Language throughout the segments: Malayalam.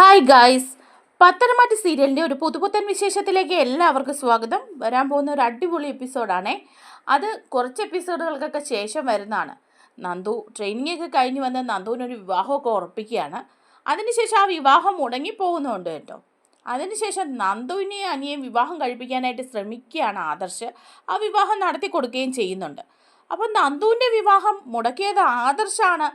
ഹായ് ഗായ്സ് പത്തനംമാറ്റി സീരിയലിന്റെ ഒരു പുതുപുത്തൻ വിശേഷത്തിലേക്ക് എല്ലാവർക്കും സ്വാഗതം. വരാൻ പോകുന്ന ഒരു അടിപൊളി എപ്പിസോഡാണേ അത് കുറച്ച് എപ്പിസോഡുകൾക്കൊക്കെ ശേഷം വരുന്നതാണ്. നന്ദു ട്രെയിനിങ് ഒക്കെ കഴിഞ്ഞ് വന്ന് നന്ദുവിനൊരു വിവാഹമൊക്കെ ഉറപ്പിക്കുകയാണ്. അതിനുശേഷം ആ വിവാഹം മുടങ്ങിപ്പോകുന്നുണ്ട് കേട്ടോ. അതിനുശേഷം നന്ദുവിനെ അനിയെയും വിവാഹം കഴിപ്പിക്കാനായിട്ട് ശ്രമിക്കുകയാണ് ആദർശ്. ആ വിവാഹം നടത്തി കൊടുക്കുകയും ചെയ്യുന്നുണ്ട്. അപ്പം നന്ദുവിന്റെ വിവാഹം മുടക്കിയത് ആദർശാണ്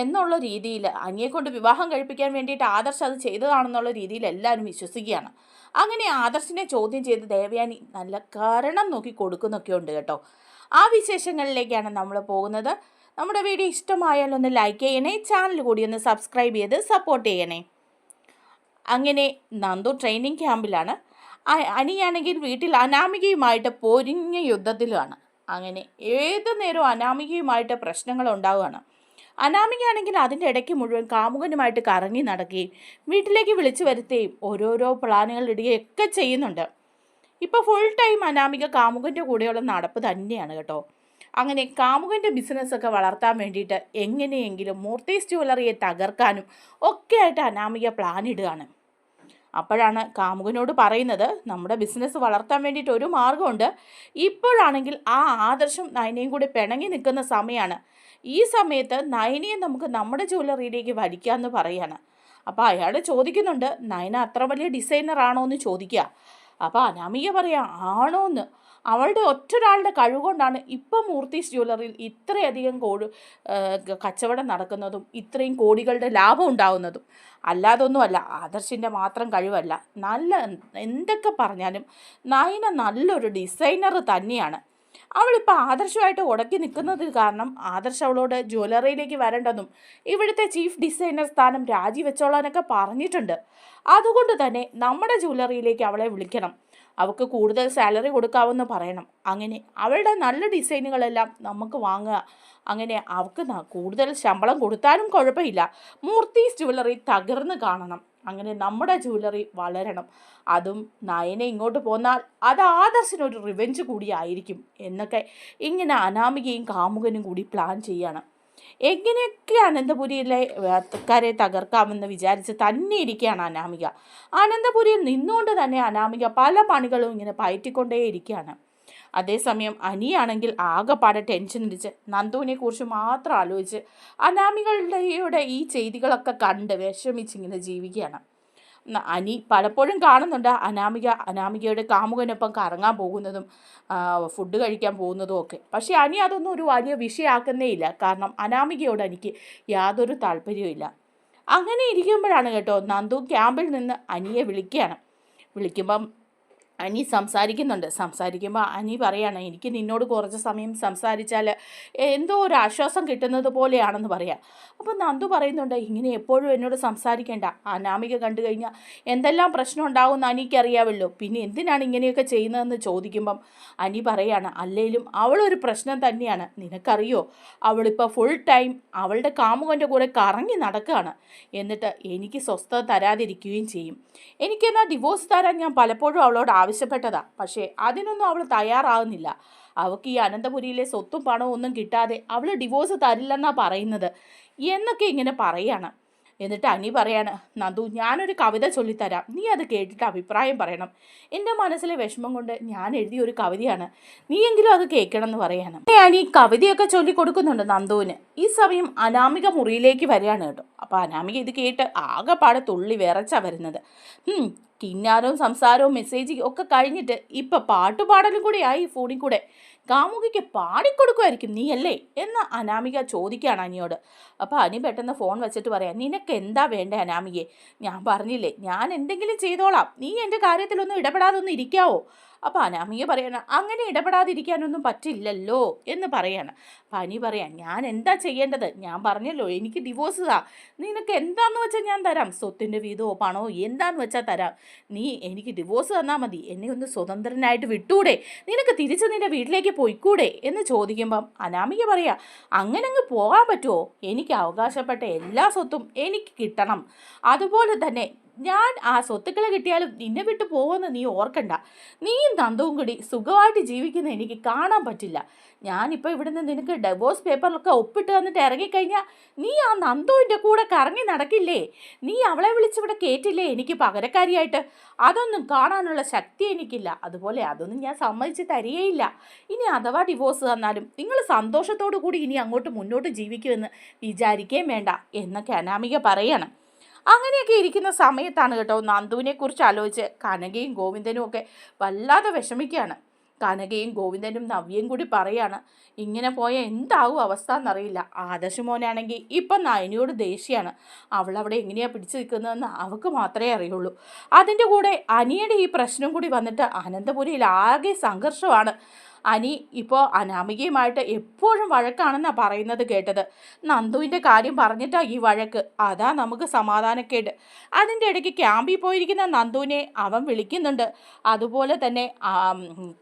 എന്നുള്ള രീതിയിൽ അനിയെ കൊണ്ട് വിവാഹം കഴിപ്പിക്കാൻ വേണ്ടിയിട്ട് ആദർശ് അത് ചെയ്തതാണെന്നുള്ള രീതിയിൽ എല്ലാവരും വിശ്വസിക്കുകയാണ്. അങ്ങനെ ആദർശിനെ ചോദ്യം ചെയ്ത് ദേവയാനി നല്ല കാരണം നോക്കി കൊടുക്കുന്നൊക്കെ ഉണ്ട് കേട്ടോ. ആ വിശേഷങ്ങളിലേക്കാണ് നമ്മൾ പോകുന്നത്. നമ്മുടെ വീഡിയോ ഇഷ്ടമായാൽ ഒന്ന് ലൈക്ക് ചെയ്യണേ ചാനൽ കൂടി ഒന്ന് സബ്സ്ക്രൈബ് ചെയ്ത് സപ്പോർട്ട് ചെയ്യണേ. അങ്ങനെ നന്ദു ട്രെയിനിങ് ക്യാമ്പിലാണ്. അനിയാണെങ്കിൽ വീട്ടിൽ അനാമികയുമായിട്ട് പൊരിഞ്ഞ യുദ്ധത്തിലാണ്. അങ്ങനെ ഏത് നേരവും അനാമികയുമായിട്ട് പ്രശ്നങ്ങൾ ഉണ്ടാവുകയാണ് അനാമികയാണെങ്കിൽ അതിന്റെ ഇടയ്ക്ക് മുഴുവൻ കാമുകനുമായിട്ട് കറങ്ങി നടക്കുകയും വീട്ടിലേക്ക് വിളിച്ചു വരുത്തുകയും ഓരോരോ പ്ലാനുകൾ ഇടുകയും ഒക്കെ ചെയ്യുന്നുണ്ട്. ഇപ്പോൾ ഫുൾ ടൈം അനാമിക കാമുകന്റെ കൂടെയുള്ള നടപ്പ് തന്നെയാണ് കേട്ടോ. അങ്ങനെ കാമുകന്റെ ബിസിനസ്സൊക്കെ വളർത്താൻ വേണ്ടിയിട്ട് എങ്ങനെയെങ്കിലും മൂർത്തീസ് ജ്വല്ലറിയെ തകർക്കാനും ഒക്കെയായിട്ട് അനാമിക പ്ലാൻ ഇടുകയാണ് അപ്പോഴാണ് കാമുകനോട് പറയുന്നത് നമ്മുടെ ബിസിനസ് വളർത്താൻ വേണ്ടിയിട്ട് ഒരു മാർഗമുണ്ട് ഇപ്പോഴാണെങ്കിൽ ആ ആദർശം നയനയും കൂടി പിണങ്ങി നിൽക്കുന്ന സമയമാണ് ഈ സമയത്ത് നയനയെ നമുക്ക് നമ്മുടെ ജ്വല്ലറിയിലേക്ക് എന്ന് പറയാണ്. അപ്പോൾ അയാൾ ചോദിക്കുന്നുണ്ട് നയന അത്ര വലിയ ഡിസൈനർ ആണോ എന്ന് ചോദിക്കുക. അപ്പോൾ അനാമിക പറയാം ആണോ എന്ന് അവളുടെ ഒറ്റൊരാളുടെ കഴിവുകൊണ്ടാണ് ഇപ്പം മൂർത്തീസ് ജ്വല്ലറിയിൽ ഇത്രയധികം കോടി കച്ചവടം നടക്കുന്നതും ഇത്രയും കോടികളുടെ ലാഭം ഉണ്ടാവുന്നതും. അല്ലാതൊന്നുമല്ല ആദർശിന്റെ മാത്രം കഴിവല്ല. നല്ല എന്തൊക്കെ പറഞ്ഞാലും നയന നല്ലൊരു ഡിസൈനർ തന്നെയാണ്. അവളിപ്പോൾ ആദർശമായിട്ട് ഉടക്കി നിൽക്കുന്നത് കാരണം ആദർശ് അവളോട് ജ്വല്ലറിയിലേക്ക് വരേണ്ടതും ഇവിടുത്തെ ചീഫ് ഡിസൈനർ സ്ഥാനം രാജിവെച്ചോളാനൊക്കെ പറഞ്ഞിട്ടുണ്ട്. അതുകൊണ്ട് തന്നെ നമ്മുടെ ജ്വല്ലറിയിലേക്ക് അവളെ വിളിക്കണം. അവൾക്ക് കൂടുതൽ സാലറി കൊടുക്കാമെന്ന് പറയണം. അങ്ങനെ അവളുടെ നല്ല ഡിസൈനുകളെല്ലാം നമുക്ക് വാങ്ങുക. അങ്ങനെ അവൾക്ക് കൂടുതൽ ശമ്പളം കൊടുത്താലും കുഴപ്പമില്ല. മൂർത്തീസ് ജ്വല്ലറി തകർന്ന് കാണണം. അങ്ങനെ നമ്മുടെ ജ്വല്ലറി വളരണം. അതും നയനെ ഇങ്ങോട്ട് പോന്നാൽ അത് ആദർശനൊരു റിവെഞ്ച് കൂടിയായിരിക്കും എന്നൊക്കെ ഇങ്ങനെ അനാമികയും കാമുകനും കൂടി പ്ലാൻ ചെയ്യണം. എങ്ങനെയൊക്കെ അനന്തപുരിയിലെ വേട്ടക്കാരെ തകർക്കാമെന്ന് വിചാരിച്ച് തന്നെ ഇരിക്കുകയാണ് അനാമിക. അനന്തപുരിയിൽ നിന്നുകൊണ്ട് തന്നെ അനാമിക പല പണികളും ഇങ്ങനെ പയറ്റിക്കൊണ്ടേ ഇരിക്കുകയാണ്. അതേസമയം അനിയാണെങ്കിൽ ആകെപ്പാടെ ടെൻഷൻ അടിച്ച് നന്ദുവിനെ കുറിച്ച് മാത്രം ആലോചിച്ച് അനാമികളുടെ ഈ ചെയ്തികളൊക്കെ കണ്ട് വിഷമിച്ചിങ്ങനെ ജീവിക്കുകയാണ്. അനി പലപ്പോഴും കാണുന്നുണ്ട്. അനാമിക അനാമികയുടെ കാമുകനൊപ്പം കറങ്ങാൻ പോകുന്നതും ഫുഡ് കഴിക്കാൻ പോകുന്നതും ഒക്കെ. പക്ഷേ അനി അതൊന്നും ഒരു വലിയ വിഷയമാക്കുന്നേ ഇല്ല. കാരണം അനാമികയോട് എനിക്ക് യാതൊരു താല്പര്യവും അങ്ങനെ ഇരിക്കുമ്പോഴാണ് കേട്ടോ നന്ദു ക്യാമ്പിൽ നിന്ന് അനിയെ വിളിക്കുകയാണ്. വിളിക്കുമ്പം അനി സംസാരിക്കുന്നുണ്ട്. സംസാരിക്കുമ്പോൾ അനി പറയാണ് എനിക്ക് നിന്നോട് കുറച്ച് സമയം സംസാരിച്ചാൽ എന്തോ ഒരു ആശ്വാസം കിട്ടുന്നത് പോലെയാണെന്ന് പറയാം. അപ്പോൾ നന്ദു പറയുന്നുണ്ട് ഇങ്ങനെ എപ്പോഴും എന്നോട് സംസാരിക്കേണ്ട. അനാമിക കണ്ടു കഴിഞ്ഞാൽ എന്തെല്ലാം പ്രശ്നം ഉണ്ടാകുമെന്ന് അനിക്കറിയാവുള്ളൂ പിന്നെ എന്തിനാണ് ഇങ്ങനെയൊക്കെ ചെയ്യുന്നതെന്ന് ചോദിക്കുമ്പം അനി പറയാണ് അല്ലേലും അവളൊരു പ്രശ്നം തന്നെയാണ്. നിനക്കറിയോ? അവളിപ്പോൾ ഫുൾ ടൈം അവളുടെ കാമുകന്റെ കൂടെ കറങ്ങി നടക്കുകയാണ് എന്നിട്ട് എനിക്ക് സ്വസ്ഥത തരാതിരിക്കുകയും ചെയ്യും. എനിക്കെന്നാൽ ഡിവോഴ്സ് തരാൻ ഞാൻ പലപ്പോഴും അവളോട് ആവശ്യപ്പെട്ടതാ. പക്ഷേ അതിനൊന്നും അവൾ തയ്യാറാകുന്നില്ല അവൾക്ക് ഈ അനന്തപുരിയിലെ സ്വത്തും പണവും ഒന്നും കിട്ടാതെ അവൾ ഡിവോഴ്സ് തരില്ലെന്നാണ് പറയുന്നത്. എന്നൊക്കെ ഇങ്ങനെ പറയാണ്. എന്നിട്ട് അനി പറയാണ് നന്ദു ഞാനൊരു കവിത ചൊല്ലിത്തരാം. നീ അത് കേട്ടിട്ട് അഭിപ്രായം പറയണം. എന്റെ മനസ്സിലെ വിഷമം കൊണ്ട് ഞാൻ എഴുതിയ ഒരു കവിതയാണ്. നീയെങ്കിലും അത് കേൾക്കണം എന്ന് പറയാണ് ഈ കവിതയൊക്കെ ചൊല്ലി കൊടുക്കുന്നുണ്ട് നന്ദുവിന്. ഈ സമയം അനാമിക മുറിയിലേക്ക് വരികയാണ് കേട്ടോ. അപ്പോൾ അനാമിക ഇത് കേട്ട് ആകെപ്പാടെ തുള്ളി വിറച്ച വരുന്നത്. കിന്നാരവും സംസാരവും മെസ്സേജ് ഒക്കെ കഴിഞ്ഞിട്ട് ഇപ്പം പാട്ടുപാടലും കൂടി ആയി ഫോണിൽ കൂടെ. കാമുകിക്ക് പാടിക്കൊടുക്കുമായിരിക്കും നീ അല്ലേ എന്ന് അനാമിക ചോദിക്കുകയാണ് അനിയോട്. അപ്പോൾ അനി പെട്ടെന്ന് ഫോൺ വെച്ചിട്ട് പറയാം നിനക്ക് എന്താ വേണ്ടേ അനാമികയെ ഞാൻ പറഞ്ഞില്ലേ ഞാൻ എന്തെങ്കിലും ചെയ്തോളാം. നീ എന്റെ കാര്യത്തിലൊന്നും ഇടപെടാതൊന്നും ഇരിക്കാവോ? അപ്പോൾ അനാമിക പറയാണ് അങ്ങനെ ഇടപെടാതിരിക്കാനൊന്നും പറ്റില്ലല്ലോ എന്ന് പറയാണ്. പനി പറയാം ഞാൻ എന്താ ചെയ്യേണ്ടത്? ഞാൻ പറഞ്ഞല്ലോ എനിക്ക് ഡിവോഴ്സ് താ നിനക്ക് എന്താന്ന് വെച്ചാൽ ഞാൻ തരാം? സ്വത്തിന്റെ വീതമോ പണോ എന്താന്ന് വെച്ചാൽ തരാം? നീ എനിക്ക് ഡിവോഴ്സ് തന്നാൽ മതി. എന്നെ ഒന്ന് സ്വതന്ത്രനായിട്ട് വിട്ടൂടെ. നിനക്ക് തിരിച്ച് നിന്റെ വീട്ടിലേക്ക് പോയിക്കൂടെ? എന്ന് ചോദിക്കുമ്പം അനാമിക പറയാ അങ്ങനെ അങ്ങ് പോകാൻ പറ്റുമോ എനിക്ക് അവകാശപ്പെട്ട എല്ലാ സ്വത്തും എനിക്ക് കിട്ടണം. അതുപോലെ തന്നെ ഞാൻ ആ സ്വത്തുക്കൾ കിട്ടിയാലും നിന്നെ വിട്ടു പോകുമെന്ന് നീ ഓർക്കണ്ട. നീയും നന്ദവും കൂടി സുഖമായിട്ട് ജീവിക്കുന്ന എനിക്ക് കാണാൻ പറ്റില്ല. ഞാനിപ്പോൾ ഇവിടുന്ന് നിനക്ക് ഡെവോഴ്സ് പേപ്പറിലൊക്കെ ഒപ്പിട്ട് തന്നിട്ട് ഇറങ്ങിക്കഴിഞ്ഞാൽ നീ ആ നന്ദുവിന്റെ കൂടെ കറങ്ങി നടക്കില്ലേ? നീ അവളെ വിളിച്ചിവിടെ കേറ്റില്ലേ എനിക്ക് പകരക്കാരിയായിട്ട്? അതൊന്നും കാണാനുള്ള ശക്തി എനിക്കില്ല. അതുപോലെ അതൊന്നും ഞാൻ സമ്മതിച്ച് തരികയില്ല. ഇനി അഥവാ ഡിവോഴ്സ് തന്നാലും നിങ്ങൾ സന്തോഷത്തോടു കൂടി ഇനി അങ്ങോട്ട് മുന്നോട്ട് ജീവിക്കുമെന്ന് വിചാരിക്കുകയും വേണ്ട എന്നൊക്കെ അനാമിക പറയണം. അങ്ങനെയൊക്കെ ഇരിക്കുന്ന സമയത്താണ് കേട്ടോ നന്ദുവിനെ കുറിച്ച് ആലോചിച്ച് കനകയും ഗോവിന്ദനും ഒക്കെ വല്ലാതെ വിഷമിക്കുകയാണ്. കനകയും ഗോവിന്ദനും നവ്യയും കൂടി പറയാണ് ഇങ്ങനെ പോയ എന്താവും അവസ്ഥ എന്നറിയില്ല ആദർശ് മോനാണെങ്കിൽ ഇപ്പം നയനിയോട് ദേഷ്യമാണ്. അവളവിടെ എങ്ങനെയാണ് പിടിച്ചു നിൽക്കുന്നതെന്ന് അവൾക്ക് മാത്രമേ അറിയുള്ളൂ. അതിന്റെ കൂടെ അനിയുടെ ഈ പ്രശ്നം കൂടി വന്നിട്ട് അനന്തപുരിയിൽ ആകെ സംഘർഷമാണ്. അനി ഇപ്പോൾ അനാമികയുമായിട്ട് എപ്പോഴും വഴക്കാണെന്നാണ് പറയുന്നത് കേട്ടത്. നന്ദുവിന്റെ കാര്യം പറഞ്ഞിട്ടാ ഈ വഴക്ക്. അതാ നമുക്ക് സമാധാനക്കേട്. അതിന്റെ ഇടയ്ക്ക് ക്യാമ്പിൽ പോയിരിക്കുന്ന നന്ദുവിനെ അവൻ വിളിക്കുന്നുണ്ട്. അതുപോലെ തന്നെ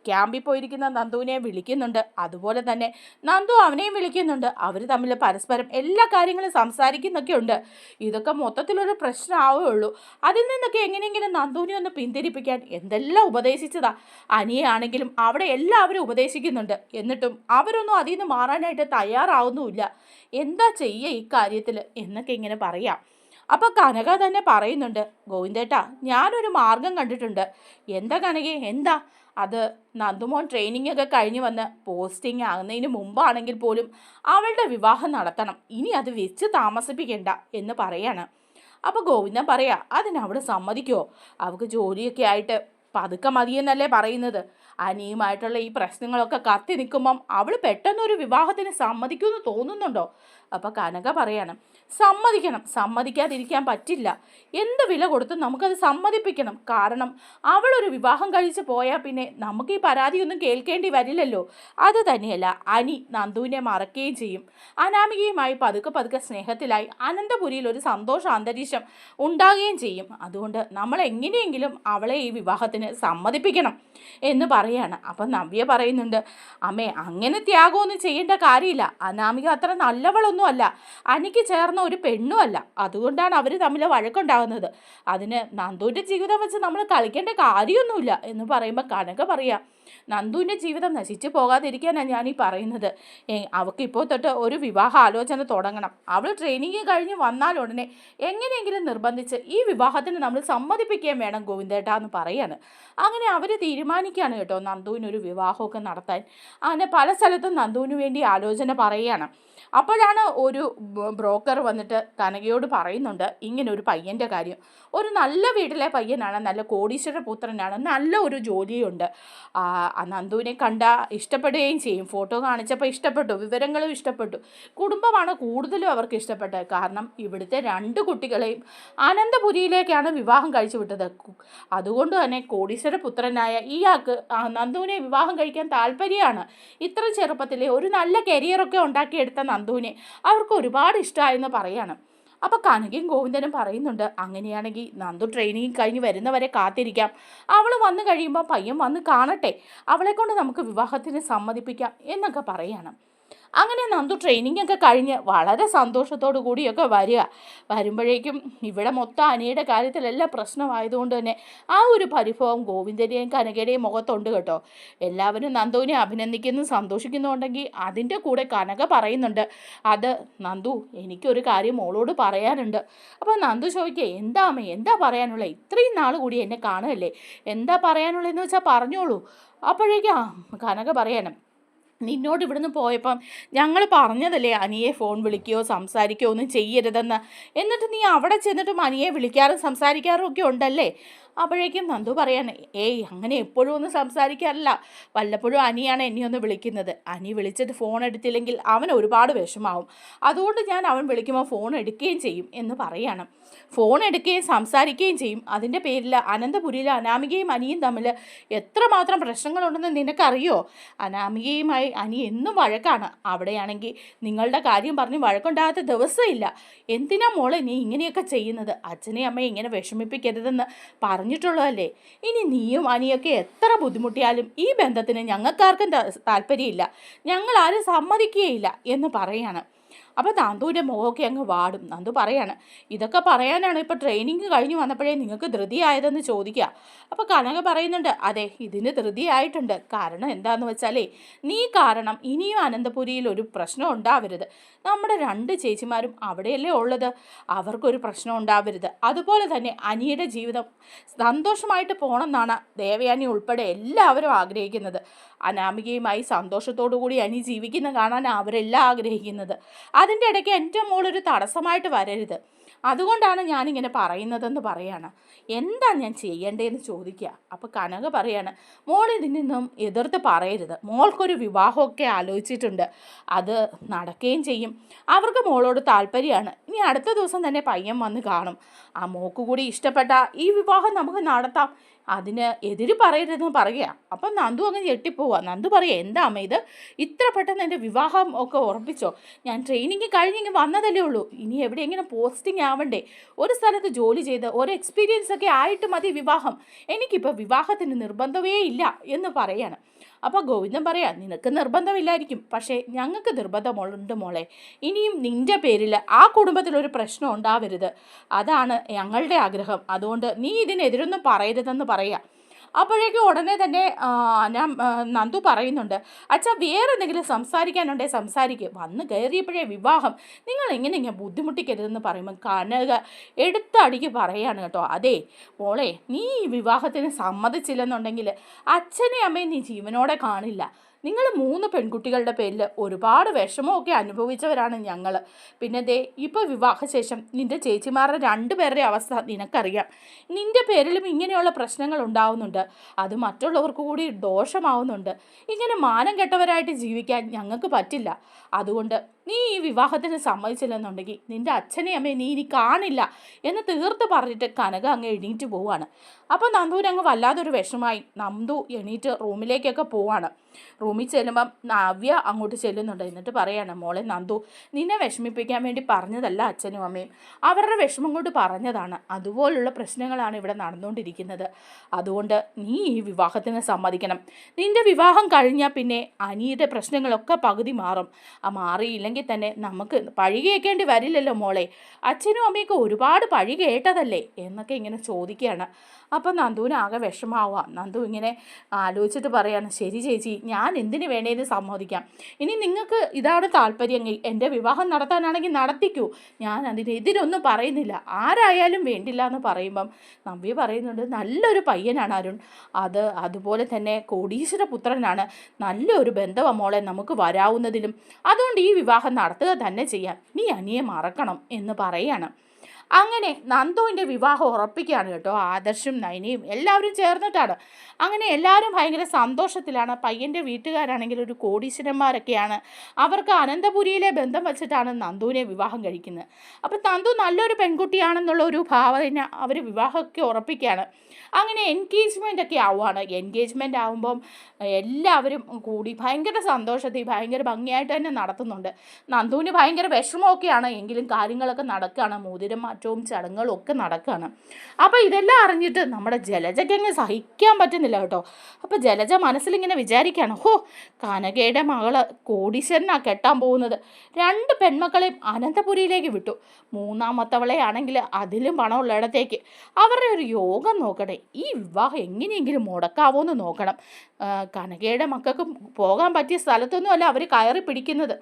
ക്യാമ്പിൽ പോയിരിക്കുന്ന നന്ദുവിനെ വിളിക്കുന്നുണ്ട്. അതുപോലെ തന്നെ നന്ദു അവനെയും വിളിക്കുന്നുണ്ട്. അവർ തമ്മിൽ പരസ്പരം എല്ലാ കാര്യങ്ങളും സംസാരിക്കുന്നൊക്കെ ഉണ്ട്. ഇതൊക്കെ മൊത്തത്തിലൊരു പ്രശ്നമാവുകയുള്ളൂ അതിൽ നിന്നൊക്കെ എങ്ങനെയെങ്കിലും നന്ദുവിനെ ഒന്ന് പിന്തിരിപ്പിക്കാൻ എന്തെല്ലാം ഉപദേശിച്ചതാ? അനിയാണെങ്കിലും അവിടെ എല്ലാവരും ഉപദേശിക്കുന്നുണ്ട്. എന്നിട്ടും അവരൊന്നും അതിൽ നിന്ന് മാറാനായിട്ട് തയ്യാറാവുന്നുമില്ല. എന്താ ചെയ്യുക കാര്യത്തിൽ എന്നൊക്കെ ഇങ്ങനെ പറയാം. അപ്പോൾ കനക തന്നെ പറയുന്നുണ്ട് ഗോവിന്ദേട്ടാ ഞാനൊരു മാർഗം കണ്ടിട്ടുണ്ട്. എന്താ കനകെ? എന്താ? അത് നന്ദുമോൻ ട്രെയിനിങ് ഒക്കെ കഴിഞ്ഞ് വന്ന് പോസ്റ്റിംഗ് ആകുന്നതിന് മുമ്പാണെങ്കിൽ പോലും അവളുടെ വിവാഹം നടത്തണം. ഇനി അത് വെച്ച് താമസിപ്പിക്കേണ്ട എന്ന് പറയാണ്. അപ്പോൾ ഗോവിന്ദൻ പറയാ അതിനവിടെ സമ്മതിക്കുമോ അവൾക്ക് ജോലിയൊക്കെ ആയിട്ട് പതുക്കെ മതിയെന്നല്ലേ പറയുന്നത്. അനിയുമായിട്ടുള്ള ഈ പ്രശ്നങ്ങളൊക്കെ കത്തി നിൽക്കുമ്പം അവൾ പെട്ടെന്നൊരു വിവാഹത്തിന് സമ്മതിക്കുമെന്ന് തോന്നുന്നുണ്ടോ? അപ്പോൾ കനക പറയാണ് സമ്മതിക്കണം സമ്മതിക്കാതിരിക്കാൻ പറ്റില്ല. എന്ത് വില കൊടുത്തും നമുക്കത് സമ്മതിപ്പിക്കണം. കാരണം അവളൊരു വിവാഹം കഴിച്ച് പോയാൽ പിന്നെ നമുക്ക് ഈ പരാതിയൊന്നും കേൾക്കേണ്ടി വരില്ലല്ലോ. അത് തന്നെയല്ല അനി നന്ദുവിനെ മറക്കുകയും ചെയ്യും. അനാമികയുമായി പതുക്കെ പതുക്കെ സ്നേഹത്തിലായി അനന്തപുരിയിൽ ഒരു സന്തോഷ അന്തരീക്ഷം ഉണ്ടാകുകയും ചെയ്യും. അതുകൊണ്ട് നമ്മൾ എങ്ങനെയെങ്കിലും അവളെ ഈ വിവാഹത്തിന് സമ്മതിപ്പിക്കണം എന്ന് പറയാണ് അപ്പം നവ്യ പറയുന്നുണ്ട് അമ്മേ അങ്ങനെ ത്യാഗമൊന്നും ചെയ്യേണ്ട കാര്യമില്ല. അനാമിക അത്ര നല്ലവളൊന്നും അല്ല. അനിക്ക് ചേർന്ന ഒരു പെണ്ണും അല്ല. അതുകൊണ്ടാണ് അവർ തമ്മിൽ വഴക്കുണ്ടാകുന്നത് അതിന് നന്ദുവിന്റെ ജീവിതം വെച്ച് നമ്മൾ കളിക്കേണ്ട കാര്യമൊന്നുമില്ല. എന്ന് പറയുമ്പോൾ കനക പറയാം നന്ദുവിന്റെ ജീവിതം നശിച്ചു പോകാതിരിക്കാനാണ് ഞാൻ ഈ പറയുന്നത്. അവൾക്ക് ഇപ്പോൾ തൊട്ട് ഒരു വിവാഹ ആലോചന തുടങ്ങണം. അവൾ ട്രെയിനിങ് കഴിഞ്ഞ് വന്നാൽ ഉടനെ എങ്ങനെയെങ്കിലും നിർബന്ധിച്ച് ഈ വിവാഹത്തിന് നമ്മൾ സമ്മതിപ്പിക്കുകയും വേണം ഗോവിന്ദേട്ട എന്ന് പറയാണ്. അങ്ങനെ അവർ തീരുമാനിക്കുകയാണ് കേട്ടോ. നന്ദുവിനൊരു വിവാഹമൊക്കെ നടത്താൻ. അങ്ങനെ പല സ്ഥലത്തും നന്ദുവിന് വേണ്ടി ആലോചന പറയുകയാണ്. അപ്പോഴാണ് ഒരു ബ്രോക്കർ വന്നിട്ട് കനകയോട് പറയുന്നുണ്ട് ഇങ്ങനെ ഒരു പയ്യന്റെ കാര്യം. ഒരു നല്ല വീട്ടിലെ പയ്യനാണ് നല്ല കോടീശ്വര പുത്രനാണ് നല്ല ഒരു ജോലിയുണ്ട്. നന്ദുവിനെ കണ്ട ഇഷ്ടപ്പെടുകയും ചെയ്യും. ഫോട്ടോ കാണിച്ചപ്പോൾ ഇഷ്ടപ്പെട്ടു വിവരങ്ങളും ഇഷ്ടപ്പെട്ടു. കുടുംബമാണ് കൂടുതലും അവർക്ക് ഇഷ്ടപ്പെട്ടത്. കാരണം ഇവിടുത്തെ രണ്ട് കുട്ടികളെയും അനന്തപുരിയിലേക്കാണ് വിവാഹം കഴിച്ചു വിട്ടത്. അതുകൊണ്ട് തന്നെ കോടീശ്വര പുത്രനായ ഇയാൾക്ക് നന്ദുവിനെ വിവാഹം കഴിക്കാൻ താല്പര്യമാണ്. ഇത്ര ചെറുപ്പത്തിലെ ഒരു നല്ല കരിയറൊക്കെ ഉണ്ടാക്കിയെടുത്ത നന്ദുവിനെ അവർക്ക് ഒരുപാട് ഇഷ്ടമായെന്ന് പറയാണ്. അപ്പോൾ കനകയും ഗോവിന്ദനും പറയുന്നുണ്ട് അങ്ങനെയാണെങ്കിൽ നന്ദു ട്രെയിനിങ് കഴിഞ്ഞ് വരുന്നവരെ കാത്തിരിക്കാം. അവൾ വന്നു കഴിയുമ്പോൾ പയ്യൻ വന്ന് കാണട്ടെ. അവളെ കൊണ്ട് നമുക്ക് വിവാഹത്തിന് സമ്മതിപ്പിക്കാം എന്നൊക്കെ പറയണം. അങ്ങനെ നന്ദു ട്രെയിനിങ് ഒക്കെ കഴിഞ്ഞ് വളരെ സന്തോഷത്തോടു കൂടിയൊക്കെ വരിക. വരുമ്പോഴേക്കും ഇവിടെ മൊത്തം അനിയുടെ കാര്യത്തിലെല്ലാം പ്രശ്നമായതുകൊണ്ട് തന്നെ ആ ഒരു പരിഭവം ഗോവിന്ദന്റെയും കനകയുടെയും മുഖത്തുണ്ട് കേട്ടോ. എല്ലാവരും നന്ദുവിനെ അഭിനന്ദിക്കുന്നു സന്തോഷിക്കുന്നുണ്ടെങ്കിൽ അതിന്റെ കൂടെ കനക പറയുന്നുണ്ട് അത് നന്ദു എനിക്കൊരു കാര്യം മോളോട് പറയാനുണ്ട്. അപ്പോൾ നന്ദു ചോദിക്കുക എന്താ അമ്മ എന്താ പറയാനുള്ളത് ഇത്രയും നാൾ കൂടി എന്നെ കാണുകയല്ലേ? എന്താ പറയാനുള്ളതെന്ന് വെച്ചാൽ പറഞ്ഞോളൂ. അപ്പോഴേക്കും കനക പറയാനും നിന്നോട് ഇവിടുന്ന് പോയപ്പം ഞങ്ങൾ പറഞ്ഞതല്ലേ അനിയെ ഫോൺ വിളിക്കുകയോ സംസാരിക്കുകയോ ഒന്നും ചെയ്യരുതെന്ന്. എന്നിട്ട് നീ അവിടെ ചെന്നിട്ടും അനിയെ വിളിക്കാറും സംസാരിക്കാറും ഒക്കെ ഉണ്ടല്ലേ? അപ്പോഴേക്കും നന്ദു പറയാണ് ഏയ് അങ്ങനെ എപ്പോഴും ഒന്നും സംസാരിക്കാറില്ല. വല്ലപ്പോഴും അനിയാണ് എന്നെ ഒന്ന് വിളിക്കുന്നത്. അനി വിളിച്ചിട്ട് ഫോൺ എടുത്തില്ലെങ്കിൽ അവൻ ഒരുപാട് വിഷമാവും. അതുകൊണ്ട് ഞാൻ അവൻ വിളിക്കുമ്പോൾ ഫോൺ എടുക്കുകയും ചെയ്യും എന്ന് പറയാണ്. ഫോൺ എടുക്കുകയും സംസാരിക്കുകയും ചെയ്യും. അതിന്റെ പേരിൽ അനന്തപുരിയിലെ അനാമികയും അനിയും തമ്മിൽ എത്രമാത്രം പ്രശ്നങ്ങളുണ്ടെന്ന് നിനക്കറിയോ? അനാമികയുമായി അനി എന്നും വഴക്കാണ്. അവിടെയാണെങ്കിൽ നിങ്ങളുടെ കാര്യം പറഞ്ഞ് വഴക്കുണ്ടാകാത്ത ദിവസമില്ല. എന്തിനാ മോളെ നീ ഇങ്ങനെയൊക്കെ ചെയ്യുന്നത്? അച്ഛനെയും അമ്മയെ ഇങ്ങനെ വിഷമിപ്പിക്കരുതെന്ന് പറഞ്ഞിട്ടുള്ളതല്ലേ? ഇനി നീയും അനിയൊക്കെ എത്ര ബുദ്ധിമുട്ടിയാലും ഈ ബന്ധത്തിന് ഞങ്ങൾക്കാർക്കും താല്പര്യമില്ല? ഞങ്ങൾ ആരും സമ്മതിക്കുകയില്ല എന്ന് പറയാണ്. അപ്പോൾ നന്ദുവിന്റെ മുഖമൊക്കെ അങ്ങ് വാടും. നന്ദു പറയാണ് ഇതൊക്കെ പറയാനാണ് ഇപ്പോൾ ട്രെയിനിങ് കഴിഞ്ഞ് വന്നപ്പോഴേ നിങ്ങൾക്ക് ധൃതിയായതെന്ന് ചോദിക്കുക അപ്പോൾ കനക പറയുന്നുണ്ട് അതെ ഇതിന് ധൃതിയായിട്ടുണ്ട് കാരണം എന്താന്ന് വെച്ചാലേ നീ കാരണം ഇനിയും അനന്തപുരിയിൽ ഒരു പ്രശ്നം ഉണ്ടാവരുത്. നമ്മുടെ രണ്ട് ചേച്ചിമാരും അവിടെയല്ലേ ഉള്ളത്. അവർക്കൊരു പ്രശ്നം ഉണ്ടാവരുത്. അതുപോലെ തന്നെ അനിയുടെ ജീവിതം സന്തോഷമായിട്ട് പോകണമെന്നാണ് ദേവയാനി ഉൾപ്പെടെ എല്ലാവരും ആഗ്രഹിക്കുന്നത്. അനാമികയുമായി സന്തോഷത്തോടു കൂടി അനി ജീവിക്കുന്ന കാണാൻ അവരെല്ലാം ആഗ്രഹിക്കുന്നത്. അതിന്റെ ഇടയ്ക്ക് എന്റെ മോളൊരു തടസ്സമായിട്ട് വരരുത്. അതുകൊണ്ടാണ് ഞാനിങ്ങനെ പറയുന്നതെന്ന് പറയാണ്. എന്താ ഞാൻ ചെയ്യേണ്ടതെന്ന് ചോദിക്കുക? അപ്പോൾ കനക പറയാണ് മോൾ ഇതിൽ നിന്നും എതിർത്ത് പറയരുത്. മോൾക്കൊരു വിവാഹമൊക്കെ ആലോചിച്ചിട്ടുണ്ട്. അത് നടക്കുകയും ചെയ്യും. അവർക്ക് മോളോട് താല്പര്യമാണ്. ഇനി അടുത്ത ദിവസം തന്നെ പയ്യൻ വന്ന് കാണും. ആ മോക്ക് കൂടി ഇഷ്ടപ്പെട്ട ഈ വിവാഹം നമുക്ക് നടത്താം. അതിന് എതിര് പറയരുതെന്ന് പറയുക. അപ്പം നന്ദു അങ്ങ് ഞെട്ടിപ്പോവുക നന്ദു പറയുക എന്താ അമ്മ ഇത്? ഇത്ര പെട്ടെന്ന് എന്റെ വിവാഹം ഒക്കെ ഉറപ്പിച്ചോ? ഞാൻ ട്രെയിനിങ് കഴിഞ്ഞിങ്ങ് വന്നതല്ലേ ഉള്ളൂ. ഇനി എവിടെയെങ്കിലും പോസ്റ്റിംഗ് ആവണ്ടേ? ഒരു സ്ഥലത്ത് ജോലി ചെയ്ത് ഒരു എക്സ്പീരിയൻസ് ഒക്കെ ആയിട്ട് മതി വിവാഹം. എനിക്കിപ്പോൾ വിവാഹത്തിന് നിർബന്ധമേ ഇല്ല എന്ന് പറയാണ്. അപ്പോൾ ഗോവിന്ദൻ പറയാം നിനക്ക് നിർബന്ധമില്ലായിരിക്കും. പക്ഷേ ഞങ്ങൾക്ക് നിർബന്ധമുണ്ട് മോളെ. ഇനിയും നിന്റെ പേരിൽ ആ കുടുംബത്തിൽ ഒരു പ്രശ്നം ഉണ്ടാവരുത്. അതാണ് ഞങ്ങളുടെ ആഗ്രഹം. അതുകൊണ്ട് നീ ഇതിനെതിരൊന്നും പറയരുതെന്ന് പറയാം. അപ്പോഴേക്കും ഉടനെ തന്നെ ഞാൻ നന്ദു പറയുന്നുണ്ട് അച്ഛാ വേറെ എന്തെങ്കിലും സംസാരിക്കാനുണ്ടെങ്കിൽ സംസാരിക്കും. വന്ന് കയറിയപ്പോഴേ വിവാഹം. നിങ്ങൾ എങ്ങനെ ഇങ്ങനെ ബുദ്ധിമുട്ടിക്കരുതെന്ന് പറയുമ്പോൾ കനക എടുത്തടിക്ക് പറയാണ് കേട്ടോ. അതെ മോളെ നീ ഈ വിവാഹത്തിന് സമ്മതിച്ചില്ലെന്നുണ്ടെങ്കിൽ അച്ഛനെ അമ്മയും നീ ജീവനോടെ കാണില്ല. നിങ്ങൾ മൂന്ന് പെൺകുട്ടികളുടെ പേരിൽ ഒരുപാട് വിഷമമൊക്കെ അനുഭവിച്ചവരാണ് ഞങ്ങൾ. പിന്നെ ദേ ഇപ്പോൾ വിവാഹശേഷം നിന്റെ ചേച്ചിമാരുടെ രണ്ട് രണ്ടുപേരുടെ അവസ്ഥ നിനക്കറിയാം. നിന്റെ പേരിലും ഇങ്ങനെയുള്ള പ്രശ്നങ്ങൾ ഉണ്ടാവുന്നുണ്ട്. അത് മറ്റുള്ളവർക്ക് കൂടി ദോഷമാവുന്നുണ്ട്. ഇങ്ങനെ മാനം കെട്ടവരായിട്ട് ജീവിക്കാൻ ഞങ്ങൾക്ക് പറ്റില്ല. അതുകൊണ്ട് നീ ഈ വിവാഹത്തിന് സമ്മതിച്ചില്ലെന്നുണ്ടെങ്കിൽ നിന്റെ അച്ഛനെയും അമ്മയെ നീ ഇനി കാണില്ല എന്ന് തീർത്ത് പറഞ്ഞിട്ട് കനക അങ്ങ് എണീറ്റ് പോവാണ് അപ്പോൾ നന്ദൂര് അങ്ങ് വല്ലാതൊരു വിഷമായി നന്ദു എണീറ്റ് റൂമിലേക്കൊക്കെ പോവാണ് റൂമിൽ ചെല്ലുമ്പം നവ്യ അങ്ങോട്ട് ചെല്ലുന്നുണ്ട്. എന്നിട്ട് പറയാണ് മോളെ നന്ദു നിന്നെ വിഷമിപ്പിക്കാൻ വേണ്ടി പറഞ്ഞതല്ല അച്ഛനും അമ്മയും. അവരുടെ വിഷമം കൊണ്ട് പറഞ്ഞതാണ്. അതുപോലുള്ള പ്രശ്നങ്ങളാണ് ഇവിടെ നടന്നുകൊണ്ടിരിക്കുന്നത്. അതുകൊണ്ട് നീ ഈ വിവാഹത്തിന് സമ്മതിക്കണം. നിന്റെ വിവാഹം കഴിഞ്ഞാൽ പിന്നെ അനിയുടെ പ്രശ്നങ്ങളൊക്കെ പകുതി മാറും. ആ മാറിയില്ലെങ്കിൽ തന്നെ നമുക്ക് പഴി കേൾക്കേണ്ടി വരില്ലല്ലോ മോളെ. അച്ഛനും അമ്മയൊക്കെ ഒരുപാട് പഴി കേട്ടതല്ലേ? എന്നൊക്കെ ഇങ്ങനെ ചോദിക്കുകയാണ്. അപ്പം നന്ദുവിന് ആകെ വിഷമാവുക നന്ദു ഇങ്ങനെ ആലോചിച്ചിട്ട് പറയാണ് ശരി ചേച്ചി ഞാൻ എന്തിനു വേണേന്ന് സമ്മതിക്കാം. ഇനി നിങ്ങൾക്ക് ഇതാണ് താല്പര്യമെങ്കിൽ എന്റെ വിവാഹം നടത്താനാണെങ്കിൽ നടത്തിക്കൂ. ഞാൻ അതിനെതിരൊന്നും പറയുന്നില്ല. ആരായാലും വേണ്ടില്ല എന്ന് പറയുമ്പം നമ്പി പറയുന്നുണ്ട് നല്ലൊരു പയ്യനാണ് അരുൺ. അത് അതുപോലെ തന്നെ കോടീശ്വര പുത്രനാണ്. നല്ലൊരു ബന്ധവ മോളെ നമുക്ക് വരാവുന്നതിലും. അതുകൊണ്ട് ഈ വിവാഹം നടത്തുക തന്നെ ചെയ്യാം. നീ അനിയെ മറക്കണം എന്ന് പറയാണ്. അങ്ങനെ നന്ദുവിന്റെ വിവാഹം ഉറപ്പിക്കുകയാണ് കേട്ടോ ആദർശും നൈനയും എല്ലാവരും ചേർന്നിട്ടാണ്. അങ്ങനെ എല്ലാവരും ഭയങ്കര സന്തോഷത്തിലാണ്. പയ്യന്റെ വീട്ടുകാരാണെങ്കിൽ ഒരു കോടീശ്വരന്മാരൊക്കെയാണ്. അവർക്ക് അനന്തപുരിയിലെ ബന്ധം വെച്ചിട്ടാണ് നന്ദുവിനെ വിവാഹം കഴിക്കുന്നത്. അപ്പം നന്ദു നല്ലൊരു പെൺകുട്ടിയാണെന്നുള്ള ഒരു ഭാവന അവർ വിവാഹമൊക്കെ ഉറപ്പിക്കുകയാണ്. അങ്ങനെ എൻഗേജ്മെന്റ് ഒക്കെ ആവുകയാണ് എൻഗേജ്മെന്റ് ആവുമ്പം എല്ലാവരും കൂടി ഭയങ്കര സന്തോഷത്തിൽ ഭയങ്കര ഭംഗിയായിട്ട് തന്നെ നടത്തുന്നുണ്ട്. നന്ദുവിന് ഭയങ്കര വിഷമമൊക്കെയാണ് എങ്കിലും കാര്യങ്ങളൊക്കെ നടക്കുകയാണ്. മോതിരം മാറ്റവും ചടങ്ങുകളും ഒക്കെ നടക്കുകയാണ് അപ്പോൾ ഇതെല്ലാം അറിഞ്ഞിട്ട് നമ്മുടെ ജലജയ്ക്ക് അങ്ങ് സഹിക്കാൻ പറ്റുന്നില്ല കേട്ടോ. അപ്പോൾ ജലജ മനസ്സിലിങ്ങനെ വിചാരിക്കുകയാണ് ഹോ കനകയുടെ മകൾ കോടീശ്വരനാണ് കെട്ടാൻ പോകുന്നത്. രണ്ട് പെൺമക്കളെയും അനന്തപുരിയിലേക്ക് വിട്ടു. മൂന്നാമത്തവളെ ആണെങ്കിൽ അതിലും പണമുള്ളിടത്തേക്ക് അവരുടെ ഒരു യോഗം നോക്കട്ടെ. ഈ വിവാഹം എങ്ങനെയെങ്കിലും മുടക്കാവോ എന്ന് നോക്കണം കനകയുടെ മക്കൾക്ക് പോകാൻ പറ്റിയ സ്ഥലത്തൊന്നും അല്ല അവർ കയറി പിടിക്കുന്നത്.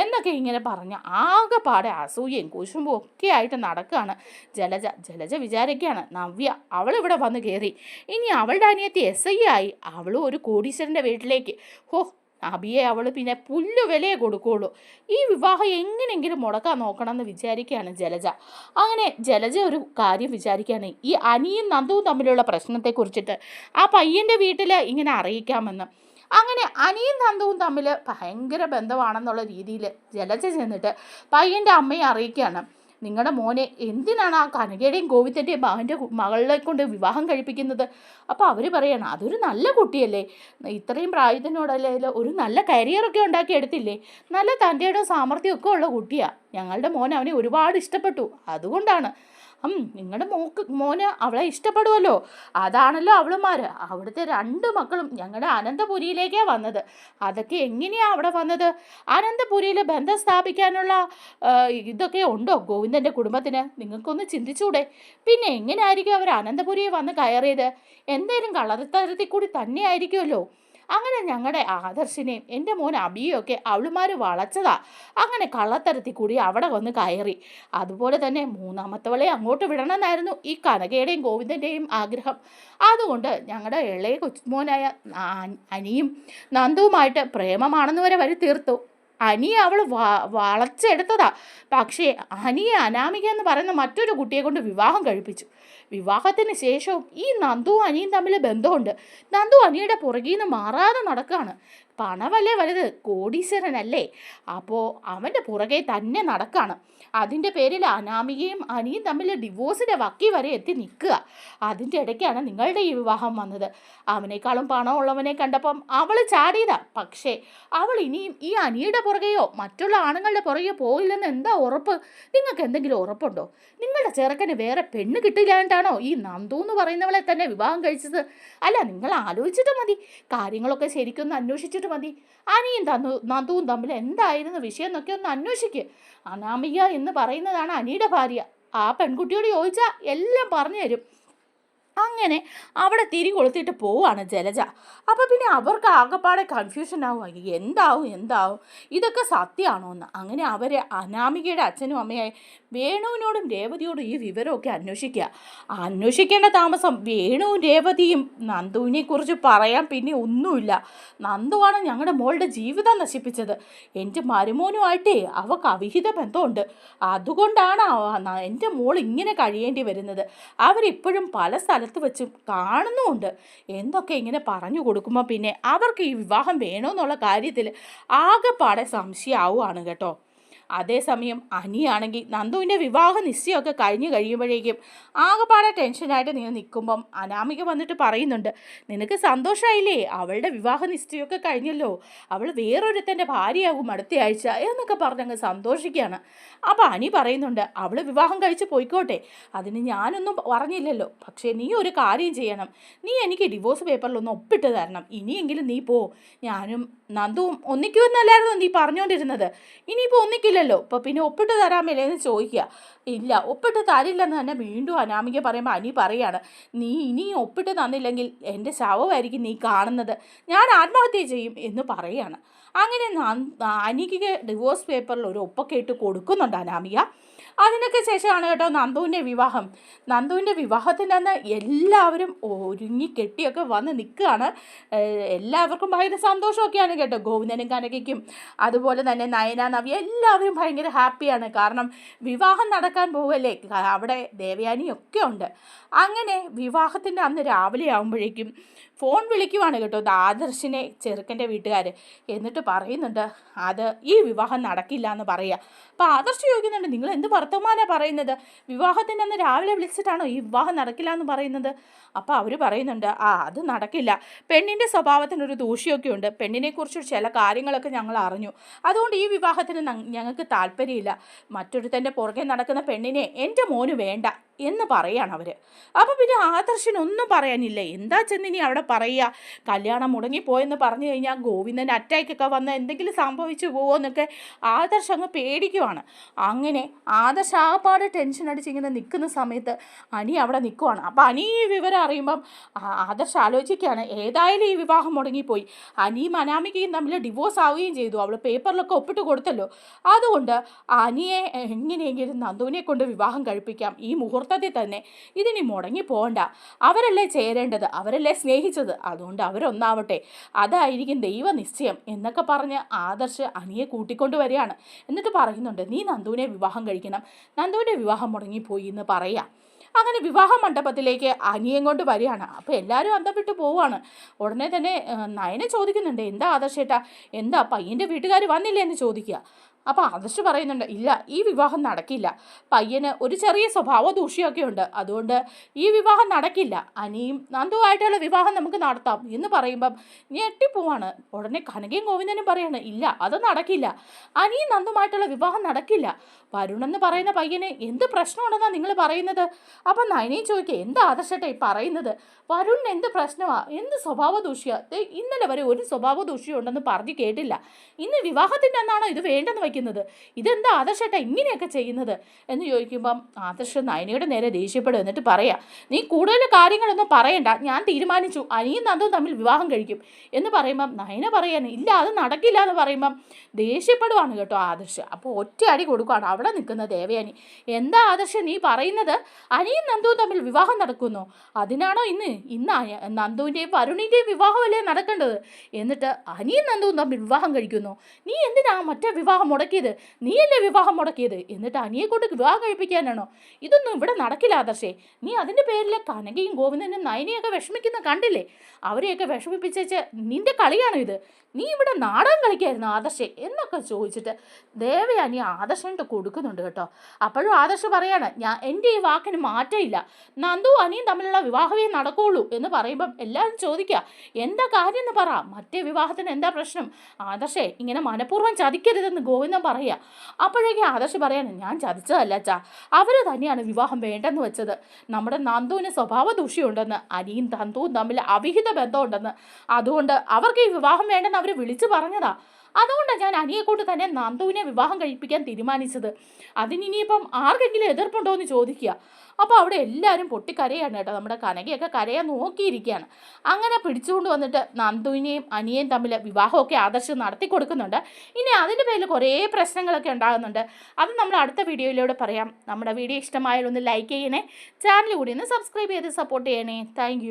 എന്നൊക്കെ ഇങ്ങനെ പറഞ്ഞ് ആകെപ്പാടെ അസൂയയും കുശുമ്പും ഒക്കെ ആയിട്ട് നടക്കുകയാണ്. ജലജ ജലജ വിചാരിക്കുകയാണ് നവ്യ ഇവിടെ വന്ന് കയറി. ഇനി അവളുടെ അനിയത്തി എസ് ഐ ആയി അവളും ഒരു കോടീശ്വരന്റെ വീട്ടിലേക്ക്. ഹോ അബിയെ അവൾ പിന്നെ പുല്ലു വിലയെ കൊടുക്കുകയുള്ളൂ. ഈ വിവാഹം എങ്ങനെയെങ്കിലും മുടക്കാൻ നോക്കണം എന്ന് വിചാരിക്കുകയാണ് ജലജ. അങ്ങനെ ജലജ ഒരു കാര്യം വിചാരിക്കുകയാണ്. ഈ അനിയും നന്ദുവും തമ്മിലുള്ള പ്രശ്നത്തെക്കുറിച്ചിട്ട് ആ പയ്യന്റെ വീട്ടിൽ ഇങ്ങനെ അറിയിക്കാമെന്ന്. അങ്ങനെ അനിയും നന്ദുവും തമ്മിൽ ഭയങ്കര ബന്ധമാണെന്നുള്ള രീതിയിൽ ജലജ ചെന്നിട്ട് പയ്യന്റെ അമ്മയെ അറിയിക്കുകയാണ്. നിങ്ങളുടെ മോനെ എന്തിനാണ് ആ കനകയുടെയും ഗോവിന്ദന്റെയും മകന്റെ മകളെ കൊണ്ട് വിവാഹം കഴിപ്പിക്കുന്നത്? അപ്പോൾ അവർ പറയണം അതൊരു നല്ല കുട്ടിയല്ലേ? ഇത്രയും പ്രായത്തിനോടല്ലേ ഒരു നല്ല കരിയറൊക്കെ ഉണ്ടാക്കിയെടുത്തില്ലേ? നല്ല തന്റെയുടെ സാമർഥ്യമൊക്കെ ഉള്ള കുട്ടിയാണ് ഞങ്ങളുടെ മോൻ അവനെ ഒരുപാട് ഇഷ്ടപ്പെട്ടു. അതുകൊണ്ടാണ് നിങ്ങളുടെ മോക്ക് മോന് അവളെ ഇഷ്ടപ്പെടുമല്ലോ അതാണല്ലോ അവളുമാർ അവിടുത്തെ രണ്ട് മക്കളും ഞങ്ങളുടെ അനന്തപുരിയിലേക്കാണ് വന്നത്. അതൊക്കെ എങ്ങനെയാണ് അവിടെ വന്നത്? അനന്തപുരിയിൽ ബന്ധം സ്ഥാപിക്കാനുള്ള ഇതൊക്കെ ഉണ്ടോ ഗോവിന്ദന്റെ കുടുംബത്തിന്? നിങ്ങൾക്കൊന്ന് ചിന്തിച്ചൂടെ? പിന്നെ എങ്ങനെയായിരിക്കും അവർ അനന്തപുരിയിൽ വന്ന് കയറിയത്? എന്തേലും കളർ തരത്തിൽ കൂടി തന്നെ ആയിരിക്കുമല്ലോ അങ്ങനെ ഞങ്ങളുടെ ആദർശിനെയും എന്റെ മോൻ അബിയൊക്കെ അവളുമാർ വളച്ചതാ. അങ്ങനെ കള്ളത്തരത്തിൽ കൂടി അവിടെ വന്ന് കയറി. അതുപോലെ തന്നെ മൂന്നാമത്തവളെ അങ്ങോട്ട് വിടണമെന്നായിരുന്നു ഈ കനകയുടെയും ഗോവിന്ദന്റെയും ആഗ്രഹം. അതുകൊണ്ട് ഞങ്ങളുടെ ഇളയ കൊച്ചുമോനായ അനിയും നന്ദുവുമായിട്ട് പ്രേമമാണെന്ന് വരെ വരി തീർത്തു. അനിയെ അവൾ വളച്ചെടുത്തതാ. പക്ഷേ അനിയെ അനാമിക എന്ന് പറയുന്ന മറ്റൊരു കുട്ടിയെ കൊണ്ട് വിവാഹം കഴിപ്പിച്ചു. വിവാഹത്തിന് ശേഷവും ഈ നന്ദു അനിയും തമ്മിൽ ബന്ധമുണ്ട്. നന്ദു അനിയുടെ പുറകിൽ നിന്ന് മാറാതെ നടക്കുകയാണ് പണമല്ലേ വലുത് കോടീശ്വരനല്ലേ? അപ്പോൾ അവന്റെ പുറകെ തന്നെ നടക്കാണ്. അതിന്റെ പേരിൽ അനാമികയും അനിയും തമ്മിൽ ഡിവോഴ്സിന്റെ വക്കി വരെ എത്തി നിൽക്കുക. അതിന്റെ ഇടയ്ക്കാണ് നിങ്ങളുടെ ഈ വിവാഹം വന്നത്. അവനേക്കാളും പണമുള്ളവനെ കണ്ടപ്പം അവൾ ചാടിയതാ. പക്ഷേ അവൾ ഇനിയും ഈ അനിയുടെ പുറകെയോ മറ്റുള്ള ആണുങ്ങളുടെ പുറകെയോ പോയില്ലെന്ന് എന്താ ഉറപ്പ്? നിങ്ങൾക്ക് എന്തെങ്കിലും ഉറപ്പുണ്ടോ? നിങ്ങളുടെ ചെറുക്കന് വേറെ പെണ്ണ് കിട്ടില്ലാണ്ടാണോ ഈ നന്ദു എന്ന് പറയുന്നവളെ തന്നെ വിവാഹം കഴിച്ചത്? അല്ല നിങ്ങൾ ആലോചിച്ചിട്ട് മതി. കാര്യങ്ങളൊക്കെ ശരിക്കൊന്ന് അന്വേഷിച്ചിട്ട് മതി. അനിയും തന്നു നന്ദുവും തമ്മിൽ എന്തായിരുന്നു വിഷയം എന്നൊക്കെ ഒന്ന് അന്വേഷിക്കുക അനാമിക എന്ന് പറയുന്നതാണ് അനിയുടെ ഭാര്യ. ആ പെൺകുട്ടിയോട് ചോദിച്ചാൽ എല്ലാം പറഞ്ഞു തരും. അങ്ങനെ അവിടെ തിരി കൊളുത്തിട്ട് പോവാണ് ജലജ. അപ്പോൾ പിന്നെ അവർക്ക് ആകെപ്പാടെ കൺഫ്യൂഷൻ ആവും. എന്താവും എന്താവും? ഇതൊക്കെ സത്യമാണോ എന്ന്. അങ്ങനെ അവരെ അനാമികയുടെ അച്ഛനും അമ്മയായി വേണുവിനോടും രേവതിയോടും ഈ വിവരമൊക്കെ അന്വേഷിക്കുക. അന്വേഷിക്കേണ്ട താമസം വേണുവും രേവതിയും നന്ദുവിനെ കുറിച്ച് പറയാൻ പിന്നെ ഒന്നുമില്ല. നന്ദുവാണ് ഞങ്ങളുടെ മോളുടെ ജീവിതം നശിപ്പിച്ചത്. എന്റെ മരുമോനുമായിട്ടേ അവൾക്ക് അവിഹിത ബന്ധമുണ്ട്. അതുകൊണ്ടാണ് എന്റെ മോൾ ഇങ്ങനെ കഴിയേണ്ടി വരുന്നത്. അവരിപ്പോഴും പല സ്ഥലത്ത് വെച്ചും കാണുന്നുമുണ്ട്. എന്തൊക്കെ ഇങ്ങനെ പറഞ്ഞു കൊടുക്കുമ്പോൾ പിന്നെ അവർക്ക് ഈ വിവാഹം വേണമെന്നുള്ള കാര്യത്തിൽ ആകെപ്പാടെ സംശയമാവുകയാണ് കേട്ടോ. അതേസമയം അനിയാണെങ്കിൽ നന്ദുവിന്റെ വിവാഹ നിശ്ചയമൊക്കെ കഴിഞ്ഞ് കഴിയുമ്പോഴേക്കും ആകെപ്പാടെ ടെൻഷനായിട്ട് നീ നിൽക്കുമ്പം അനാമിക വന്നിട്ട് പറയുന്നുണ്ട് നിനക്ക് സന്തോഷമായില്ലേ? അവളുടെ വിവാഹ നിശ്ചയമൊക്കെ കഴിഞ്ഞല്ലോ. അവൾ വേറൊരുത്തന്റെ ഭാര്യയാകും അടുത്ത ആഴ്ച എന്നൊക്കെ പറഞ്ഞങ്ങ് സന്തോഷിക്കുകയാണ്. അപ്പോൾ അനി പറയുന്നുണ്ട് അവൾ വിവാഹം കഴിച്ച് പോയിക്കോട്ടെ. അതിന് ഞാനൊന്നും പറഞ്ഞില്ലല്ലോ. പക്ഷേ നീ ഒരു കാര്യം ചെയ്യണം. നീ എനിക്ക് ഡിവോഴ്സ് പേപ്പറിലൊന്ന് ഒപ്പിട്ട് തരണം. ഇനിയെങ്കിലും നീ പോ. ഞാനും നന്ദുവും ഒന്നിക്കുമെന്നല്ലായിരുന്നു നീ പറഞ്ഞുകൊണ്ടിരുന്നത്? ഇനിയിപ്പോൾ ഒന്നിക്കില്ലല്ലോ ഇപ്പോൾ പിന്നെ ഒപ്പിട്ട് തരാമല്ലേ എന്ന് ചോദിക്കുക. ഇല്ല ഒപ്പിട്ട് തരില്ലെന്ന് തന്നെ വീണ്ടും അനാമിക പറയുമ്പോൾ അനി പറയാണ് നീ ഇനി ഒപ്പിട്ട് തന്നില്ലെങ്കിൽ എന്റെ ശവമായിരിക്കും നീ കാണുന്നത്. ഞാൻ ആത്മഹത്യ ചെയ്യും എന്ന് പറയാണ്. അങ്ങനെ അനിക്ക് ഡിവോഴ്സ് പേപ്പറിൽ ഒരു ഒപ്പൊക്കെ ഇട്ട് കൊടുക്കുന്നുണ്ട് അനാമിക. അതിനൊക്കെ ശേഷമാണ് കേട്ടോ നന്ദുവിന്റെ വിവാഹം. നന്ദുവിന്റെ വിവാഹത്തിന്റെ അന്ന് എല്ലാവരും ഒരുങ്ങി കെട്ടിയൊക്കെ വന്ന് നിൽക്കുകയാണ്. എല്ലാവർക്കും ഭയങ്കര സന്തോഷമൊക്കെയാണ് കേട്ടോ ഗോവിന്ദനും കനകയ്ക്കും. അതുപോലെ തന്നെ നയന നവ്യ എല്ലാവരും ഭയങ്കര ഹാപ്പിയാണ്. കാരണം വിവാഹം നടക്കാൻ പോവല്ലേ? അവിടെ ദേവയാനിയൊക്കെ ഉണ്ട്. അങ്ങനെ വിവാഹത്തിന്റെ അന്ന് രാവിലെ ആകുമ്പോഴേക്കും ഫോൺ വിളിക്കുവാണ് കേട്ടോ ആദർശിനെ ചെറുക്കന്റെ വീട്ടുകാർ. എന്നിട്ട് പറയുന്നുണ്ട് അത് ഈ വിവാഹം നടക്കില്ല എന്ന് പറയുക അപ്പോൾ ആദർശ് ചോദിക്കുന്നുണ്ട് നിങ്ങൾ എന്ത് വർത്തമാനാണ് പറയുന്നത്? വിവാഹത്തിന്റെ അന്ന് രാവിലെ വിളിച്ചിട്ടാണോ ഈ വിവാഹം നടക്കില്ല എന്ന് പറയുന്നത്? അപ്പോൾ അവർ പറയുന്നുണ്ട് ആ അത് നടക്കില്ല. പെണ്ണിന്റെ സ്വഭാവത്തിനൊരു ദൂഷ്യമൊക്കെ ഉണ്ട്. പെണ്ണിനെക്കുറിച്ച് ചില കാര്യങ്ങളൊക്കെ ഞങ്ങൾ അറിഞ്ഞു. അതുകൊണ്ട് ഈ വിവാഹത്തിന് ഞങ്ങൾക്ക് താല്പര്യമില്ല. മറ്റൊരുത്തന്റെ പുറകെ നടക്കുന്ന പെണ്ണിനെ എന്റെ മോന് വേണ്ട എന്ന് പറയാണ് അവർ അപ്പോൾ പിന്നെ ആദർശനൊന്നും പറയാനില്ല? എന്താ ചെന്നിനി അവിടെ പറയുക? കല്യാണം മുടങ്ങിപ്പോയെന്ന് പറഞ്ഞു കഴിഞ്ഞാൽ ഗോവിന്ദൻ അറ്റാക്കൊക്കെ വന്ന് എന്തെങ്കിലും സംഭവിച്ചു പോകുമോ എന്നൊക്കെ ആദർശ് അങ്ങ് പേടിക്കുവാണ്. അങ്ങനെ ആദർശ് ആപാട് ടെൻഷൻ അടിച്ച് ഇങ്ങനെ നിൽക്കുന്ന സമയത്ത് അനി അവിടെ നിൽക്കുവാണ്. അപ്പോൾ അനി ഈ വിവരം അറിയുമ്പം ആദർശ് ആലോചിക്കുകയാണ്. ഏതായാലും ഈ വിവാഹം മുടങ്ങിപ്പോയി. അനിയും അനാമികയും തമ്മിൽ ഡിവോഴ്സ് ആവുകയും ചെയ്തു. അവൾ പേപ്പറിലൊക്കെ ഒപ്പിട്ട് കൊടുത്തല്ലോ. അതുകൊണ്ട് അനിയെ എങ്ങനെയെങ്കിലും നന്ദുവിനെ കൊണ്ട് വിവാഹം കഴിപ്പിക്കാം. ഈ മുഹൂർത്തത്തിൽ തന്നെ ഇതിനി മുടങ്ങി പോകണ്ട അവരല്ലേ ചേരേണ്ടത്? അവരല്ലേ സ്നേഹിച്ചത്? അതുകൊണ്ട് അവരൊന്നാവട്ടെ. അതായിരിക്കും ദൈവ നിശ്ചയം എന്നൊക്കെ പറഞ്ഞ് ആദർശ് അനിയെ കൂട്ടിക്കൊണ്ട് വരികയാണ്. എന്നിട്ട് പറയുന്നുണ്ട് നീ നന്ദുവിനെ വിവാഹം കഴിക്കണം. നന്ദുവിന്റെ വിവാഹം മുടങ്ങിപ്പോയി എന്ന് പറയാം. അങ്ങനെ വിവാഹ മണ്ഡപത്തിലേക്ക് അനിയം കൊണ്ട് വരികയാണ്. അപ്പോൾ എല്ലാവരും അന്തപ്പെട്ട് പോവാണ് ഉടനെ തന്നെ നയനെ ചോദിക്കുന്നുണ്ട് എന്താ ആദർശേട്ടാ? എന്താ പയ്യന്റെ വീട്ടുകാർ വന്നില്ലേ? എന്ന് ചോദിക്കുക. അപ്പോൾ ആദർശ് പറയുന്നുണ്ട് ഇല്ല ഈ വിവാഹം നടക്കില്ല. പയ്യന് ഒരു ചെറിയ സ്വഭാവ ദൂഷ്യമൊക്കെ ഉണ്ട് അതുകൊണ്ട് ഈ വിവാഹം നടക്കില്ല. അനിയും നന്ദുവായിട്ടുള്ള വിവാഹം നമുക്ക് നടത്താം. എന്ന് പറയുമ്പം ഞെട്ടിപ്പോവാണ്. ഉടനെ കനകയും ഗോവിന്ദനും പറയാണ് ഇല്ല അത് നടക്കില്ല. അനിയും നന്ദുമായിട്ടുള്ള വിവാഹം നടക്കില്ല. വരുണെന്ന് പറയുന്ന പയ്യനെ എന്ത് പ്രശ്നമുണ്ടെന്നാണ് നിങ്ങൾ പറയുന്നത്? അപ്പം നയനയും ചോദിക്കുക എന്താ ആദർശട്ടെ പറയുന്നത്? വരുണിന് എന്ത് പ്രശ്നമാണ് എന്ത് സ്വഭാവ ദൂഷ്യ? ഇന്നലെ വരെ ഒരു സ്വഭാവ ദൂഷ്യം ഉണ്ടെന്ന് പറഞ്ഞു കേട്ടില്ല. ഇന്ന് വിവാഹത്തിന്റെ അന്നാണോ ഇത് വേണ്ടെന്ന് വയ്ക്കുന്നത്? ഇതെന്താ ആദർശേട്ടാ ഇങ്ങനെയൊക്കെ ചെയ്യുന്നത്? എന്ന് ചോദിക്കുമ്പം ആദർശ നയനയുടെ നേരെ ദേഷ്യപ്പെടും എന്നിട്ട് പറയാം നീ കൂടുതൽ കാര്യങ്ങളൊന്നും പറയണ്ട. ഞാൻ തീരുമാനിച്ചു. അനിയും നന്ദും തമ്മിൽ വിവാഹം കഴിക്കും. എന്ന് പറയുമ്പം നയന പറയാൻ ഇല്ല അത് നടക്കില്ല എന്ന് പറയുമ്പം ദേഷ്യപ്പെടുവാണ് കേട്ടോ ആദർശ. അപ്പോൾ ഒറ്റ അടി കൊടുക്കുകയാണ് അവിടെ നിൽക്കുന്ന ദേവയാനി. എന്താ ആദർശ നീ പറയുന്നത്? അനിയും നന്ദുവും തമ്മിൽ വിവാഹം നടക്കുന്നു. അതിനാണോ ഇന്ന് ഇന്ന് നന്ദുവിന്റെയും വരുണിന്റെയും വിവാഹമല്ലേ നടക്കേണ്ടത്? എന്നിട്ട് അനിയും നന്ദുവും തമ്മിൽ വിവാഹം കഴിക്കുന്നു. നീ എന്തിനാ മറ്റേ വിവാഹം മുടക്കിയത്? നീയല്ലേ വിവാഹം മുടക്കിയത്? എന്നിട്ട് അനിയെ കൊണ്ട് വിവാഹം കഴിപ്പിക്കാനാണോ? ഇതൊന്നും ഇവിടെ നടക്കില്ല ആദർശേ. നീ അതിന്റെ പേരിൽ കനകയും ഗോവിന്ദനും നയനയൊക്കെ വിഷമിക്കുന്ന കണ്ടില്ലേ? അവരെയൊക്കെ വിഷമിപ്പിച്ചേച്ച് നിന്റെ കളിയാണോ ഇത്? നീ ഇവിടെ നാടകം കളിക്കായിരുന്നു ആദർശേ? എന്നൊക്കെ ചോദിച്ചിട്ട് ദേവയാനി ആദർശനിട്ട് കൊടുക്കുന്നുണ്ട് കേട്ടോ. അപ്പോഴും ആദർശ പറയാണ് ഞാൻ എന്റെ ഈ വാക്കിന് മാറ്റമില്ല. നന്ദു അനിയും തമ്മിലുള്ള വിവാഹമേ നടക്കുകയുള്ളൂ എന്ന് പറയുമ്പം എല്ലാവരും ചോദിക്കുക എന്താ കാര്യം എന്ന് പറ. മറ്റേ വിവാഹത്തിന് എന്താ പ്രശ്നം? ആദർശേ ഇങ്ങനെ മനഃപൂർവം ചതിക്കരുതെന്ന് ഗോവിന്ദൻ പറയുക അപ്പോഴേക്കും ആദർശ് പറയാണ് ഞാൻ ചതിച്ചതല്ല അച്ഛാ. അവർ തന്നെയാണ് വിവാഹം വേണ്ടെന്ന് വെച്ചത്. നമ്മുടെ നന്ദുവിന് സ്വഭാവ ദൂഷ്യമുണ്ടെന്ന് അനിയും തന്തുവും തമ്മിൽ അവിഹിത ബന്ധമുണ്ടെന്ന്. അതുകൊണ്ട് അവർക്ക് ഈ വിവാഹം വേണ്ടെന്ന് അവർ വിളിച്ചു പറഞ്ഞതാ. അതുകൊണ്ടാണ് ഞാൻ അനിയെ കൊണ്ട് തന്നെ നന്ദുവിനെ വിവാഹം കഴിപ്പിക്കാൻ തീരുമാനിച്ചത്. അതിനിനിയിപ്പം ആർക്കെങ്കിലും എതിർപ്പുണ്ടോ എന്ന് ചോദിക്കുക. അപ്പോൾ അവിടെ എല്ലാവരും പൊട്ടിക്കരയാണ് കേട്ടോ. നമ്മുടെ കനകയൊക്കെ കരയാൻ നോക്കിയിരിക്കുകയാണ്. അങ്ങനെ പിടിച്ചുകൊണ്ട് വന്നിട്ട് നന്ദുവിനെയും അനിയേയും തമ്മിൽ വിവാഹമൊക്കെ ആദർശം നടത്തി കൊടുക്കുന്നുണ്ട്. ഇനി അതിന്റെ പേരിൽ കുറേ പ്രശ്നങ്ങളൊക്കെ ഉണ്ടാകുന്നുണ്ട്. അത് നമ്മൾ അടുത്ത വീഡിയോയിലൂടെ പറയാം. നമ്മുടെ വീഡിയോ ഇഷ്ടമായാലൊന്ന് ലൈക്ക് ചെയ്യണേ. ചാനൽ കൂടി ഒന്ന് സബ്സ്ക്രൈബ് ചെയ്ത് സപ്പോർട്ട് ചെയ്യണേ. താങ്ക്